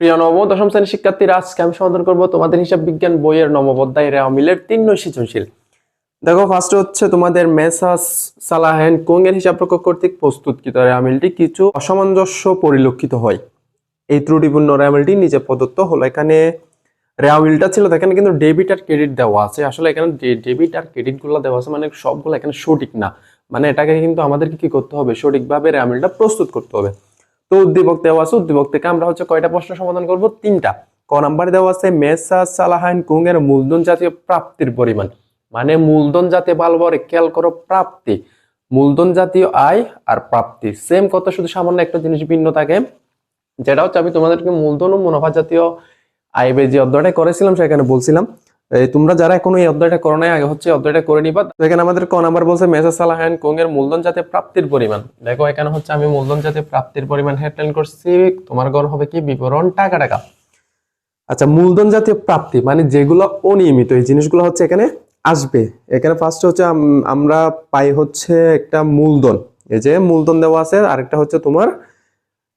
প্রিয় নবম, দশম শ্রেণির শিক্ষার্থীরা, আজকে আমি সমাধান করব তোমাদের হিসাব বিজ্ঞান বইয়ের নবমধ্যায় রেওয়ামিলের তিন নয় সৃজনশীল। দেখো ফার্স্ট হচ্ছে তোমাদের মেসাস সালাহেন কোং এর হিসাব রক্ষক কর্তৃক প্রস্তুতকৃত রেওয়ামিলটি কিছু অসামঞ্জস্য পরিলক্ষিত হয়। এই ত্রুটিপূর্ণ রেওয়ামিলটি নিচে প্রদত্ত হলো। এখানে রেওয়ামিলটা ছিল, এখানে কিন্তু ডেবিট আর ক্রেডিট দেওয়া আছে। আসলে এখানে ডেবিট আর ক্রেডিটগুলো দেওয়া আছে মানে সবগুলো এখানে সঠিক না। মানে এটাকে কিন্তু আমাদেরকে কি করতে হবে? সঠিকভাবে রেওয়ামিলটা প্রস্তুত করতে হবে। তো উদ্দীপক দেওয়া আছে, উদ্দীপক থেকে আমরা হচ্ছে কয়টা প্রশ্ন সমাধান করব? তিনটা। ক নাম্বারে দেওয়া আছে মেসা সালাহাইন কুং এর মূলধন জাতীয় প্রাপ্তির পরিমাণ। মানে মূলধন জাতীয় ভালোভাবে খেয়াল করো, প্রাপ্তি। মূলধন জাতীয় আয় আর প্রাপ্তি। সেম কথা, শুধু সামান্য একটা জিনিস ভিন্ন থাকে, যেটা হচ্ছে আমি তোমাদেরকে মূলধন ও মুনাফা জাতীয় আয় ব্যয় যে অধ্যায়টা করেছিলাম, সেখানে বলছিলাম। তোমরা যারা এখনও এই অধ্যায়টা করো নাই, আগে হচ্ছে অধ্যায়টা করে নিবা। এখানে আমাদের ক নাম্বার বলছে মেসা সালাহান কোং এর মূলধন জাতীয় প্রাপ্তির পরিমাণ। দেখো, এখানে হচ্ছে আমি মূলধন জাতীয় প্রাপ্তির পরিমাণ হেডলাইন করছি। তোমার গড় হবে কি? বিবরণ টাকা টাকা। আচ্ছা মূলধন জাতীয় প্রাপ্তি মানে যেগুলো অনিয়মিত, এই জিনিসগুলো হচ্ছে এখানে আসবে। এখানে ফার্স্ট হচ্ছে, আম- আমরা পাই হচ্ছে একটা মূলধন। এই যে মূলধন দেওয়া আছে, আরেকটা হচ্ছে তোমার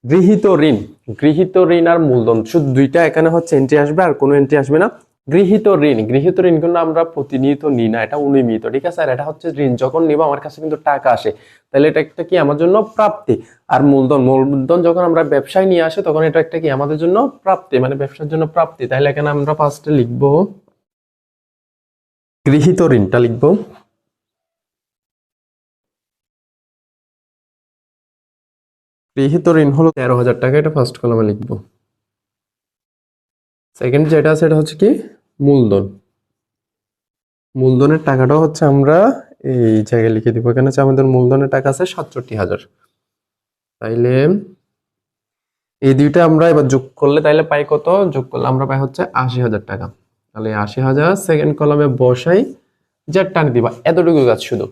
গৃহীত ঋণ। গৃহীত ঋণ আর মূলধন, শুধু দুইটা এখানে হচ্ছে এন্ট্রি আসবে, আর কোনো এন্ট্রি আসবে না। গৃহীত ঋণ গৃহীত ঋণ কিন্তু আমরা প্রতিনিয়ত নিই না, এটা অনিয়মিত ঠিক আছে? আর এটা হচ্ছে ঋণ, যখন নিব আমার কাছে কিন্তু টাকা আসে, তাহলে এটা একটা কি আমার জন্য প্রাপ্তি? আর মূলধন মূলধন যখন আমরা ব্যবসায় নিয়ে আসে, তখন এটা একটা কি আমাদের জন্য প্রাপ্তি মানে ব্যবসার জন্য প্রাপ্তি, তাহলে এখানে আমরা ফার্স্টে লিখব গৃহীত ঋণটা লিখব। গৃহীত ঋণ হলো তেরো হাজার টাকা, এটা ফার্স্ট কলমে লিখব। সেকেন্ড যেটা আছে, এটা হচ্ছে কি মূলধন। মূলধনের টাকাটাও হচ্ছে আমরা এই জায়গায় লিখে দিব। এখানে হচ্ছে আমাদের মূলধনের টাকা আছে সাতষট্টি হাজার। তাইলে এই দুইটা আমরা এবার যোগ করলে, তাইলে পাই কত? যোগ করলে আমরা পাই হচ্ছে আশি হাজার টাকা। তাহলে আশি হাজার সেকেন্ড কলমে বসাই যে টান দিবা, এতটুকু কাজ শুধু।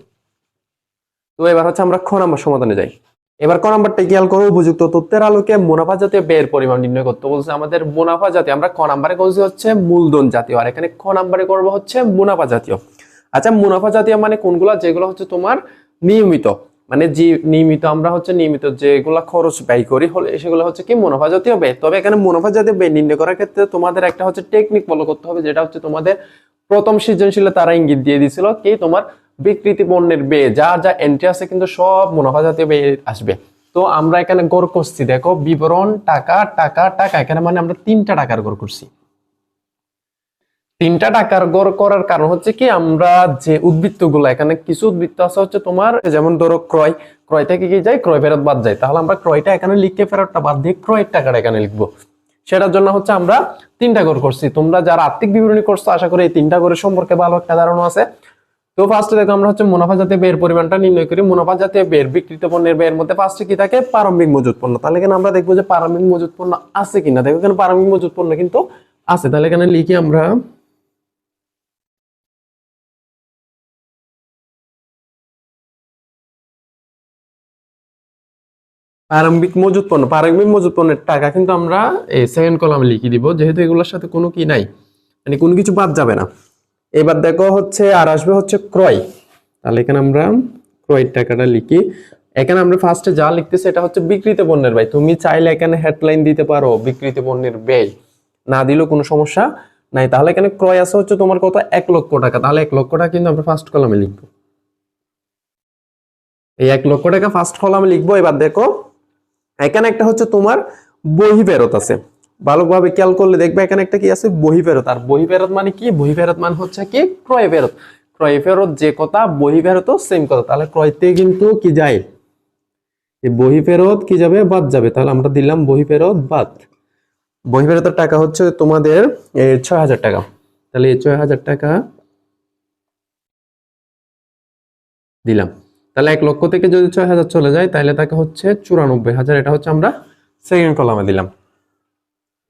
তো এবার হচ্ছে আমরা খ নাম্বার সমাধানে যাই। এবার ক নাম্বারটা খেয়াল করো, উপযুক্ত তথ্যের আলোকে মুনাফা জাতীয় ব্যয়ের পরিমাণ নির্ণয় করতে বলছে আমাদের মুনাফা জাতীয়। আমরা ক নাম্বারে করছি হচ্ছে মূলধন জাতীয়, আর এখানে ক নাম্বারে করব হচ্ছে মুনাফা জাতীয়। আচ্ছা মুনাফা জাতীয় মানে কোনগুলা? যেগুলো হচ্ছে তোমার নিয়মিত মানে যে নিয়মিত আমরা হচ্ছে নিয়মিত যেগুলা খরচ ব্যয় করি, হলে সেগুলো হচ্ছে কি মুনাফা জাতীয় ব্যয়। তবে এখানে মুনাফা জাতীয় ব্যয় নির্ণয় করার ক্ষেত্রে তোমাদের একটা হচ্ছে টেকনিক ফলো করতে হবে, যেটা হচ্ছে তোমাদের প্রথম সৃজনশীলে তারা ইঙ্গিত দিয়ে দিছিল কি তোমার বিকৃতি পণ্যের ব্যয় যা যা এন্ট্রি আছে কিন্তু সব মুনাফা জাতীয় ব্যয় আসবে। তো আমরা এখানে গড় করছি, দেখো, বিবরণ, টাকা টাকা টাকা, এখানে মানে আমরা তিনটা টাকার গড় করছি। তিনটা টাকার গড় করার কারণ হচ্ছে কি, আমরা যে উদ্বৃত্তগুলো এখানে কিছু উদ্বৃত্ত আছে হচ্ছে তোমার, যেমন ধরো ক্রয় ক্রয় থেকে কি যায়, ক্রয় ফেরত বাদ যায়। তাহলে আমরা ক্রয়টা এখানে লিখে ফেরতটা বাদ দিয়ে ক্রয়ের টাকাটা এখানে লিখব। সেটার জন্য হচ্ছে আমরা তিনটা গড় করছি। তোমরা যারা আর্থিক বিবরণী করছ, আশা করি এই তিনটা গড়ের সম্পর্কে ভালো একটা ধারণা আছে। তো ফার্স্টে দেখো আমরা হচ্ছে মুনাফা জাতীয় ব্যয়ের পরিমাণটা নির্ণয় করি। মুনাফা জাতীয় ব্যয়ের বিকৃত পণ্যের ব্যয়ের মধ্যে ফার্স্টে কি থাকে? প্রারম্ভিক মজুত পণ্য তাহলে এখানে আমরা দেখব যে প্রারম্ভিক মজুত পণ্য আছে কিনা। দেখো এখানে প্রারম্ভিক মজুত পণ্য কিন্তু আছে। তাহলে এখানে লিখি আমরা, প্রারম্ভিক মজুত পণ্য প্রারম্ভিক মজুত পণ্যের টাকা কিন্তু আমরা এই সেকেন্ড কলামে লিখে দিব। যেহেতু এগুলোর সাথে কোনো কি নাই মানে কোনো কিছু বাদ যাবে না। এবার দেখো হচ্ছে আর আসবে হচ্ছে ক্রয়। তাহলে এখানে আমরা ক্রয়ের টাকাটা লিখি। এখানে আমরা ফার্স্টে যা লিখতেছি এটা হচ্ছে বিকৃত পণ্যের ব্যয়। তুমি চাইলে এখানে হেডলাইন দিতে পারো বিকৃত পণ্যের ব্যয়। না দিলেও কোনো সমস্যা নাই। তাহলে এখানে ক্রয় আছে হচ্ছে তোমার কত? এক লক্ষ টাকা। তাহলে এক লক্ষ টাকা কিন্তু আমরা ফার্স্ট কলামে লিখব। এই এক লক্ষ টাকা ফার্স্ট কলামে লিখব। এবার দেখো, এখানে একটা হচ্ছে তোমার বহি ফেরত আছে। ভালোভাবে খেয়াল করলে দেখবে এখানে একটা কি আছে? বহি ফেরত আর বহি ফেরত মানে কি? বহি ফেরত মানে হচ্ছে কি? ক্রয় ফেরত ক্রয় ফেরত যে কথা বহি ফেরত সেম কথা। তাহলে ক্রয়তে কিন্তু কি যায়? বহি ফেরত কি যাবে? বাদ যাবে। তাহলে আমরা দিলাম বহি ফেরত বাদ। বহি ফেরতের টাকা হচ্ছে তোমাদের ছয় হাজার টাকা। তাহলে এই ছয় হাজার টাকা দিলাম। তাহলে এক লক্ষ থেকে যদি ছয় হাজার চলে যায়, তাহলে তাকে হচ্ছে চুরানব্বই হাজার। এটা হচ্ছে আমরা সেকেন্ড কলামে দিলাম।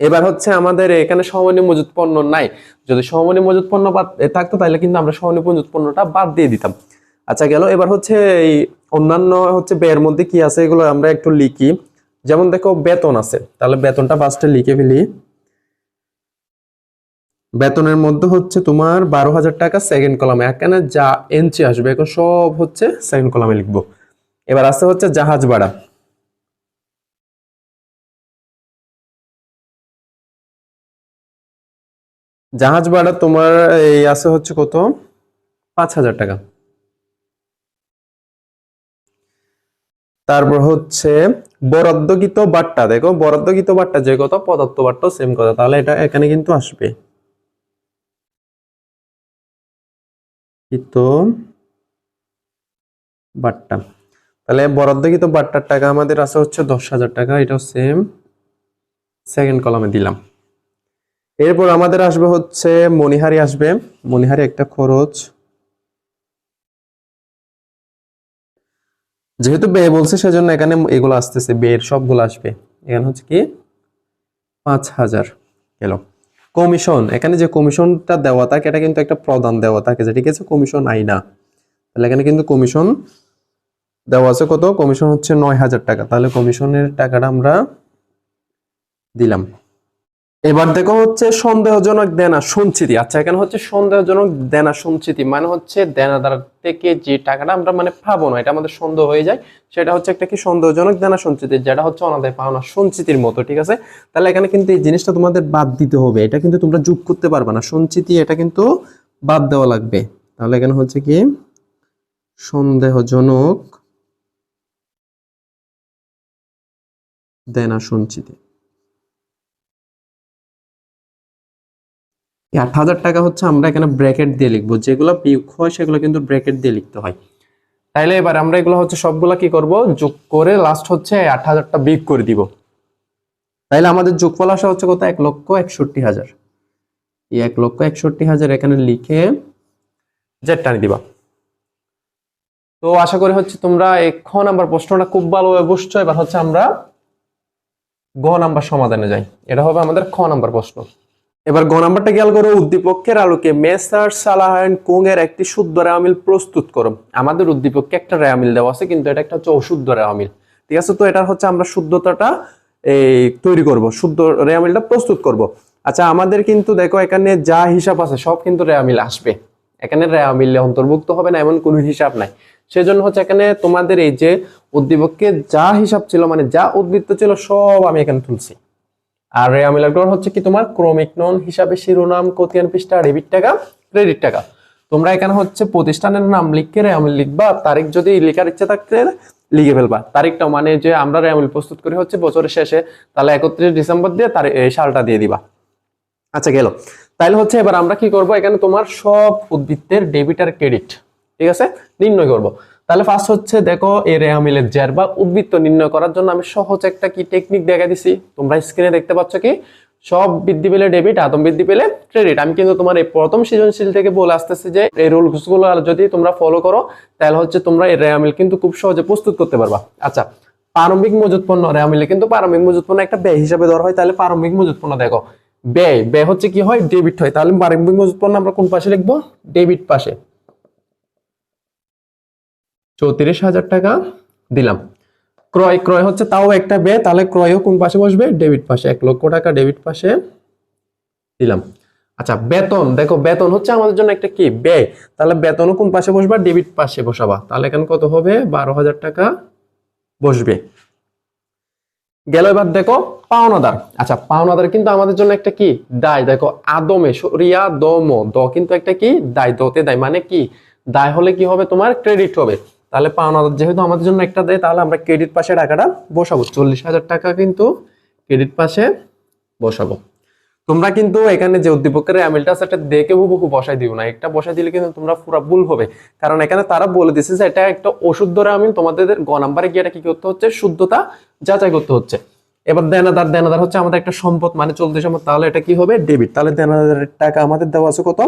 এবার হচ্ছে আমাদের এখানে সমমানী মজুত পণ্য নাই। যদি সমমানী মজুত পণ্য থাকতো তাহলে কিন্তু আমরা সমমানী মজুত পণ্যটা বাদ দিয়ে দিতাম। আচ্ছা গেল। এবার হচ্ছে এই অন্যান্য হচ্ছে ব্যয়ের মধ্যে কি আছে, এগুলো আমরা একটু লিখি। যেমন দেখো, বেতন আছে। তাহলে বেতনটা ফার্স্টে লিখে ফেলি। বেতনের মধ্যে হচ্ছে তোমার বারো হাজার টাকা সেকেন্ড কলামে এখানে যা এনচি আসবে, এখন সব হচ্ছে সেকেন্ড কলামে লিখব। এবার আছে হচ্ছে জাহাজ ভাড়া। জাহাজ ভাড়া তোমার, এই আছে হচ্ছে কত? পাঁচ হাজার টাকা। তারপর হচ্ছে বরাদ্দকৃত বাট্টা, দেখো বরাদ্দকৃত বাট্টা যে কথা, পদার্থ বাট্টা সেম কথা, তাহলে এটা এখানে কিন্তু আসবে। বাট্টা। তাহলে বরাদ্দকৃত বাট্টার টাকা আমাদের আছে হচ্ছে দশ হাজার টাকা, এটাও সেম সেকেন্ড কলামে দিলাম। এরপর আমাদের আসবে হচ্ছে মণিহারি আসবে। মণিহারি একটা খরচ। যেহেতু ব্যয় বলছে, সেজন্য এখানে এগুলো আসতেছে ব্যয়ের সবগুলো আসবে। এখানে হচ্ছে কি? পাঁচ হাজার গেল। কমিশন, এখানে যে কমিশনটা দেওয়া থাকে, এটা কিন্তু একটা প্রদান দেওয়া থাকে যে, ঠিক আছে, কমিশন আইনা তাহলে এখানে কিন্তু কমিশন দেওয়া আছে কত? কমিশন হচ্ছে নয় হাজার টাকা। তাহলে কমিশনের টাকাটা আমরা দিলাম। এবার দেখো হচ্ছে সন্দেহজনক দেনা সঞ্চিতি। আচ্ছা এখানে হচ্ছে সন্দেহজনক দেনা সঞ্চিতি মানে হচ্ছে দেনাদার থেকে যে টাকাটা আমরা মানে পাবো না, এটা আমাদের সন্দেহ হয়ে যায়। সেটা হচ্ছে একটা কি সন্দেহজনক দেনা সঞ্চিতি, যেটা হচ্ছে অনাদায় পাওনা সঞ্চিতির মতো, ঠিক আছে? তাহলে এখানে কিন্তু এই জিনিসটা তোমাদের বাদ দিতে হবে। এটা কিন্তু তোমরা যোগ করতে পারবে না। সঞ্চিতি, এটা কিন্তু বাদ দেওয়া লাগবে। তাহলে এখানে হচ্ছে কি? সন্দেহজনক দেনা সঞ্চিতি। আট হাজার টাকা হচ্ছে আমরা এখানে ব্র্যাকেট দিয়ে লিখব। যেগুলো বিয়োগ হয়, সেগুলো কিন্তু ব্র্যাকেট দিয়ে লিখতে হয়। তাইলে এবার আমরা এগুলো হচ্ছে সবগুলা কি করব? যোগ করে লাস্ট হচ্ছে আট হাজারটা বিয়োগ করে দিব। তাইলে আমাদের যোগফল আসা হচ্ছে কত? এক লক্ষ একষট্টি হাজার। এই এক লক্ষ একষট্টি হাজার এখানে লিখে জেড টানি দিবা। তো আশা করি হচ্ছে তোমরা এক খ নাম্বার প্রশ্নটা খুব ভালোভাবে বুঝছ। এবার হচ্ছে আমরা গ নাম্বার সমাধানে যাই। এটা হবে আমাদের খ নাম্বার প্রশ্ন। এবার গ নাম্বারটা খেয়াল করো, উদ্দীপকের আলোকে মেসার সালাহান কোং এর একটি শুদ্ধ রেয়ামিল প্রস্তুত করো। আমাদের উদ্দীপককে একটা রেয়ামিল দেওয়া আছে, কিন্তু এটা একটা হচ্ছে অশুদ্ধ ঠিক আছে? তো এটা হচ্ছে আমরা শুদ্ধতাটা এই তৈরি করব, শুদ্ধ রেয়ামিলটা প্রস্তুত করব। আচ্ছা আমাদের কিন্তু দেখো, এখানে যা হিসাব আছে, সব কিন্তু রেয়ামিল আসবে। এখানে রেয়ামিলে অন্তর্ভুক্ত হবে না, এমন কোনো হিসাব নাই। সেজন্য হচ্ছে এখানে তোমাদের এই যে উদ্দীপককে যা হিসাব ছিল মানে যা উদ্বৃত্ত ছিল, সব আমি এখানে তুলছি। আর রেয়ামিলাগ্রহ হচ্ছে কি তোমার ক্রমিক নন হিসাবে শিরোনাম, কতিয়ান পৃষ্ঠা ডেবিট টাকা, ক্রেডিট টাকা। তোমরা এখানে হচ্ছে প্রতিষ্ঠানের নাম লিখে রেয়ামিল লিখবা তারিখ যদি লেখার ইচ্ছা থাকতে লিখে ফেলবা। তারিখটা মানে যে আমরা রেয়ামিল প্রস্তুত করি হচ্ছে বছরের শেষে, তাহলে একত্রিশ ডিসেম্বর দিয়ে তার এই সালটা দিয়ে দিবা। আচ্ছা গেল। তাহলে হচ্ছে এবার আমরা কি করব? এখানে তোমার সব উদ্বৃত্তের ডেবিট আর ক্রেডিট ঠিক আছে? নির্ণয় করব। তাহলে ফার্স্ট হচ্ছে দেখো এই রেয়ামিলের জের বা উদ্বৃত্ত নির্ণয় করার জন্য আমি সহজ একটা কি টেকনিক দেখা দিছি। তোমরা স্ক্রিনে দেখতে পাচ্ছ কি? সব বৃদ্ধি পেলে ডেবিট আদম বৃদ্ধি পেলে ক্রেডিট আমি কিন্তু তোমার এই প্রথম সৃজনশীল থেকে বলে আসতেছি যে এই রুলসগুলো যদি তোমরা ফলো করো, তাহলে হচ্ছে তোমরা এই রেয়ামিল কিন্তু খুব সহজে প্রস্তুত করতে পারবা। আচ্ছা প্রারম্ভিক মজুত পণ্য রেয়ামিলে কিন্তু প্রারম্ভিক মজুত পণ্য একটা ব্যয় হিসাবে ধরা হয়, তাহলে প্রারম্ভিক মজুত পণ্য দেখো। ব্যয় ব্যয় হচ্ছে কি হয়? ডেবিট হয়। তাহলে প্রারম্ভিক মজুত পণ্য আমরা কোন পাশে লিখব? ডেবিট পাশে। চৌত্রিশ হাজার টাকা দিলাম। ক্রয় ক্রয় হচ্ছে তাও একটা ব্যয়, তাহলে ক্রয়ও কোন পাশে বসবে? ডেবিট পাশে। এক লক্ষ টাকা ডেবিট পাশে দিলাম। আচ্ছা বেতন, দেখো বেতন হচ্ছে আমাদের জন্য একটা কি? ব্যয়। তাহলে বেতনও কোন পাশে বসবা? ডেবিট পাশে বসাবা। তাহলে এখানে কত হবে? বারো হাজার টাকা বসবে। গেল এবার দেখো পাওনাদার। আচ্ছা পাওনাদার কিন্তু আমাদের জন্য একটা কি? দায়। দেখো, আদমে, সরিয়া দম দ কিন্তু একটা কি? দায়। দতে দায়। মানে কি? দায় হলে কি হবে তোমার? ক্রেডিট হবে। তাহলে পাওনাদার যেহেতু আমাদের জন্য একটা দেয়, তাহলে আমরা ক্রেডিট পাশে টাকাটা বসাবো। চল্লিশ হাজার টাকা কিন্তু ক্রেডিট পাশে বসাবো। তোমরা কিন্তু এখানে যে উদ্দীপকের অ্যামিলটা আছে, এটা দেখে হুবহু বসাই দিও না। একটা বসাই দিলে কিন্তু তোমরা পুরো ভুল হবে। কারণ এখানে তারা বলে দিচ্ছে যে এটা একটা অশুদ্ধ আমিল তোমাদের গ নাম্বারে গিয়ে এটা কি করতে হচ্ছে? শুদ্ধতা যাচাই করতে হচ্ছে। এবার দেনাদার দেনাদার হচ্ছে আমাদের একটা সম্পদ মানে চলতে সম্পদ। তাহলে এটা কি হবে? ডেবিট তাহলে দেনাদারের টাকা আমাদের দেওয়া আছে কত?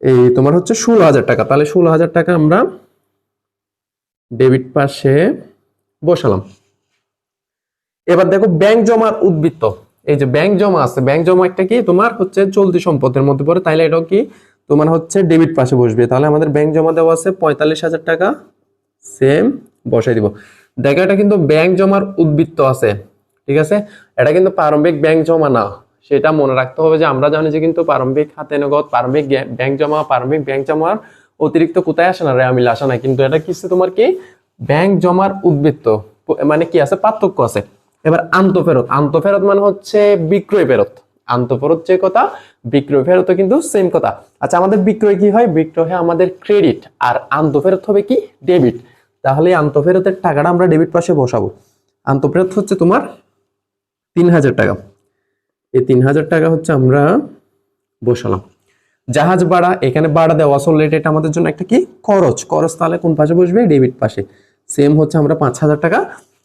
এই তোমার হচ্ছে ষোলো হাজার টাকা। তাহলে ষোলো হাজার টাকা আমরা ডেবিট পাশে বসালাম। এবার দেখো ব্যাংক জমার উদ্বৃত্ত। এই যে ব্যাংক জমা আছে, ব্যাংক জমা একটা কি? তোমার হচ্ছে চলতি সম্পদের মধ্যে পড়ে তাহলে এটাও কি? তোমার হচ্ছে ডেবিট পাশে বসবে। তাহলে আমাদের ব্যাংক জমা দেওয়া আছে পঁয়তাল্লিশ হাজার টাকা। সেম, বসাই দিব। দেখো এটা কিন্তু ব্যাংক জমার উদ্বৃত্ত আছে, ঠিক আছে? এটা কিন্তু প্রারম্ভিক ব্যাংক জমা না। সেটা মনে রাখতে হবে যে আমরা জানি যে কিন্তু প্রারম্ভিক হাতে নগদ, প্রারম্ভিক ব্যাংক জমা, প্রারম্ভিক ব্যাংক জমার অতিরিক্ত কোথায় আসে না রেয়ামিল আসে না কিন্তু এটা কিছু তোমার কি? ব্যাংক জমার উদ্বৃত্ত। মানে কি আছে? পার্থক্য আছে। এবার আন্তঃফেরত আন্তঃফেরত মানে হচ্ছে বিক্রয় ফেরত। আন্তঃফেরত যে কথা, বিক্রয় ফেরতও কিন্তু সেম কথা। আচ্ছা আমাদের বিক্রয় কি হয়? বিক্রয় হয় আমাদের ক্রেডিট আর আন্তঃফেরত হবে কি? ডেবিট তাহলে আন্তঃফেরতের টাকাটা আমরা ডেবিট পাশে বসাবো। আন্তঃফেরত হচ্ছে তোমার তিন হাজার টাকা। এই তিন হাজার টাকা হচ্ছে আমরা বসালাম। জাহাজ ভাড়া, এখানে ভাড়া দেওয়া আসলে এটা আমাদের জন্য একটা কি? খরচ। খরচ তাহলে কোন পাশে বসবে? ডেবিট পাশে। সেম হচ্ছে আমরা পাঁচ হাজার টাকা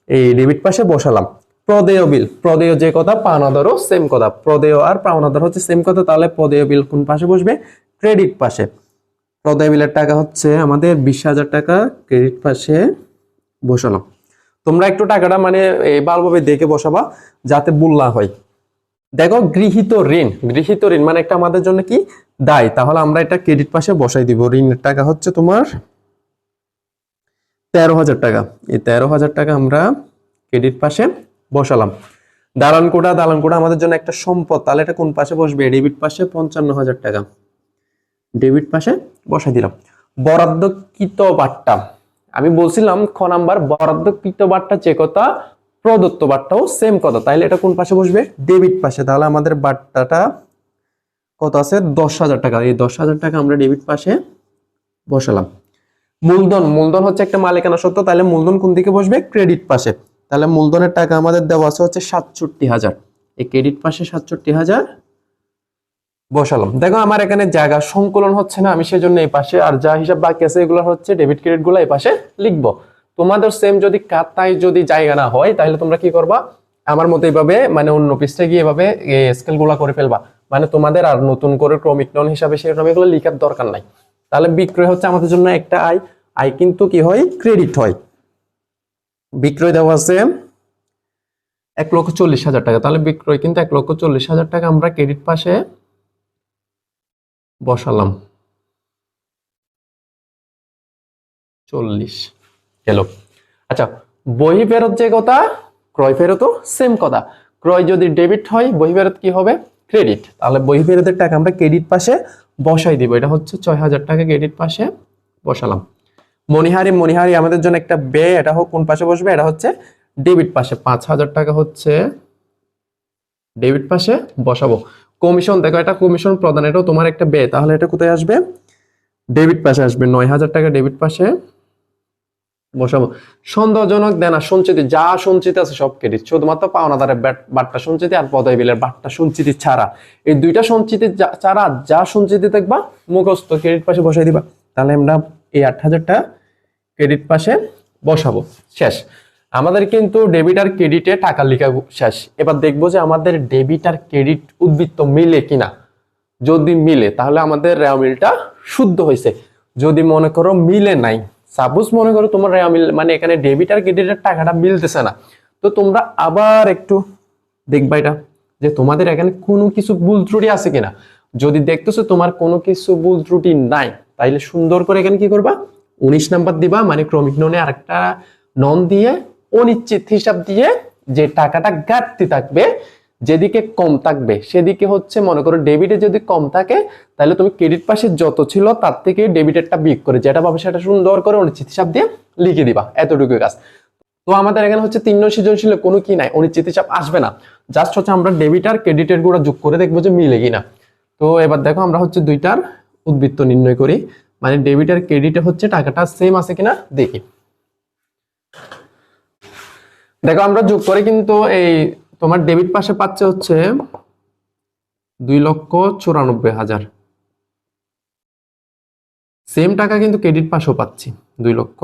এই ডেবিট পাশে বসালাম। প্রদেয় বিল প্রদেয় যে কথা পাওনাদারও সেম কথা। প্রদেয় আর পাওনাদার হচ্ছে সেম কথা, তাহলে প্রদেয় বিল কোন পাশে বসবে? ক্রেডিট পাশে। প্রদেয় বিলের টাকা হচ্ছে আমাদের বিশ হাজার টাকা ক্রেডিট পাশে বসালাম। তোমরা একটু টাকাটা মানে ভালোভাবে দেখে বসাবা, যাতে বুল্লা হয়। দেখো, গৃহীত ঋণ। গৃহীত ঋণ মানে একটা আমাদের জন্য কি? দায়, তাহলে আমরা এটা ক্রেডিট পাশে বসাই দিব। ঋণের টাকা হচ্ছে তোমার তেরো হাজার টাকা। এই তেরো হাজার টাকা আমরা ক্রেডিট পাশে বসালাম। দালান কোটা দালান কোটা আমাদের জন্য একটা সম্পদ। তাহলে এটা কোন পাশে বসবে? ডেবিট পাশে পঞ্চান্ন হাজার টাকা। ডেবিট পাশে বসাই দিলাম। বরাদ্দকৃত বাট্টা। আমি বলছিলাম খ নাম্বার, বরাদ্দকৃত বাট্টা যে কথা, প্রদত্ত বাট্টাও সেম কথা। তাইলে এটা কোন পাশে বসবে? ডেবিট পাশে তাহলে আমাদের বাট্টাটা কত আছে? দশ হাজার টাকা। এই দশ হাজার টাকা আমরা ডেবিট পাশে বসালাম। মূলধন মূলধন হচ্ছে একটা মালিকানা সত্ত্ব, তাহলে মূলধন কোন দিকে বসবে? ক্রেডিট পাশে। তাহলে মূলধনের টাকা আমাদের দেওয়া আছে হচ্ছে সাতষট্টি হাজার। এই ক্রেডিট পাশে সাতষট্টি হাজার বসালাম। দেখো আমার এখানে জায়গা সংকলন হচ্ছে না, আমি সেজন্য এই পাশে আর যা হিসাব বাকি আছে, এগুলো হচ্ছে ডেবিট ক্রেডিটগুলো এই পাশে লিখব। তোমাদের সেম যদি খাতায় যদি জায়গা না হয়, তাহলে তোমরা কি করবা? আমার মতো এইভাবে মানে অন্য পৃষ্ঠায় গিয়ে এভাবে স্কেলগুলা করে ফেলবা। মানে তোমাদের আর নতুন করে ক্রমিক নন হিসাবে সেরকম এগুলো লিখার দরকার নাই। তাহলে বিক্রয় হচ্ছে আমাদের জন্য একটা আয়। আয় কিন্তু কি হয়? ক্রেডিট হয়। বিক্রয় দেওয়া আছে এক লক্ষ চল্লিশ হাজার টাকা। তাহলে বিক্রয় কিন্তু এক লক্ষ চল্লিশ হাজার টাকা আমরা ক্রেডিট পাশে বসালাম। চল্লিশ গেল। আচ্ছা বহি ফেরত যে কথা, ক্রয় ফেরতও সেম কথা। ক্রয় যদি ডেবিট হয় বহি ফেরত কি হবে? ক্রেডিট তাহলে বহি ফেরতের টাকা আমরা ক্রেডিট পাশে বসাই দিব। এটা হচ্ছে ছয় হাজার টাকা ক্রেডিট পাশে বসালাম। মনিহারি মনিহারি আমাদের জন্য একটা ব্যয় এটা হোক কোন পাশে বসবে, এটা হচ্ছে ডেবিট পাশে। পাঁচ হাজার টাকা হচ্ছে ডেবিট পাশে বসাবো। কমিশন, দেখো এটা কমিশন প্রদান এটাও তোমার একটা ব্যয় তাহলে এটা কোথায় আসবে? ডেবিট পাশে আসবে। নয় হাজার টাকা ডেবিট পাশে বসাবো। সন্দেহজনক দেনা সঞ্চিতি, যা সঞ্চিত আছে সব ক্রেডিট শুধুমাত্র পাওনাদারের বাট্টা সঞ্চিতি আর পদয় বিলের বাট্টা সঞ্চিতি ছাড়া। এই দুইটা সঞ্চিতি ছাড়া যা সঞ্চিতি দেখবা, মুখস্থ ক্রেডিট পাশে বসাই দিবা। তাহলে আমরা এই আট হাজারটা ক্রেডিট পাশে বসাবো। শেষ। আমাদের কিন্তু ডেবিট আর ক্রেডিটে টাকা লেখা শেষ। এবার দেখব যে আমাদের ডেবিট আর ক্রেডিট উদ্বৃত্ত মিলে কিনা। যদি মিলে, তাহলে আমাদের রেওয়া মিলটা শুদ্ধ হয়েছে যদি মনে করো মিলে নাই সাপোজ মনে করো তোমার মানে এখানে ডেবিট আর ক্রেডিটের টাকাটা মিলতেছে না, তো তোমরা আবার একটু দেখবা এটা, যে তোমাদের এখানে কোনো কিছু ভুল ত্রুটি আছে কিনা। যদি দেখতেছো তোমার কোনো কিছু ভুল ত্রুটি নাই, তাইলে সুন্দর করে এখানে কি করবা? উনিশ নাম্বার দিবা মানে ক্রমিক ননে আরেকটা নন দিয়ে অনিশ্চিত হিসাব দিয়ে যে টাকাটা ঘাটতি থাকবে যেদিকে কম থাকবে, সেদিকে হচ্ছে মনে করো ডেবিটে যদি কম থাকে, তাহলে তুমি ক্রেডিট পাশে যত ছিল তার থেকে ডেবিটেরটা বিক করে, যেটা পাবে সেটা সুন্দর করে অনিশ্চিত হিসাব দিয়ে লিখে দিবা, এতটুকু কাজ। তো আমাদের এখানে হচ্ছে তিন নয় সৃজনশীল কোনো কি নাই, অনিশ্চিত হিসাব আসবে না। জাস্ট হচ্ছে আমরা ডেবিট আর ক্রেডিটেরগুলো যোগ করে দেখব যে মিলে কিনা। তো এবার দেখো আমরা হচ্ছে দুইটার উদ্বৃত্ত নির্ণয় করি মানে ডেবিট আর ক্রেডিটে হচ্ছে টাকাটা সেম আছে কিনা দেখি। দেখো আমরা যোগ করে কিন্তু এই তোমার ডেবিট পাশে পাচ্ছে হচ্ছে দুই লক্ষ চুরানব্বই হাজার। সেম টাকা কিন্তু ক্রেডিট পাশেও পাচ্ছি, দুই লক্ষ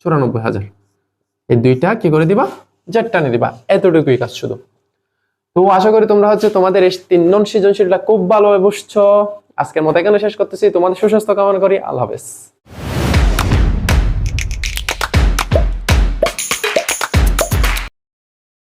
চুরানব্বই হাজার। এই দুইটা কি করে দিবা? জেট টানে দিবা, এতটুকুই কাজ শুধু। তো আশা করি তোমরা হচ্ছে তোমাদের এই তিন নন সৃজনশীলটা খুব ভালোভাবে বুঝছ। আজকের মতো এখানে শেষ করতেছি, তোমাদের সুস্বাস্থ্য কামনা করি, আল্লাহ হাফেজ।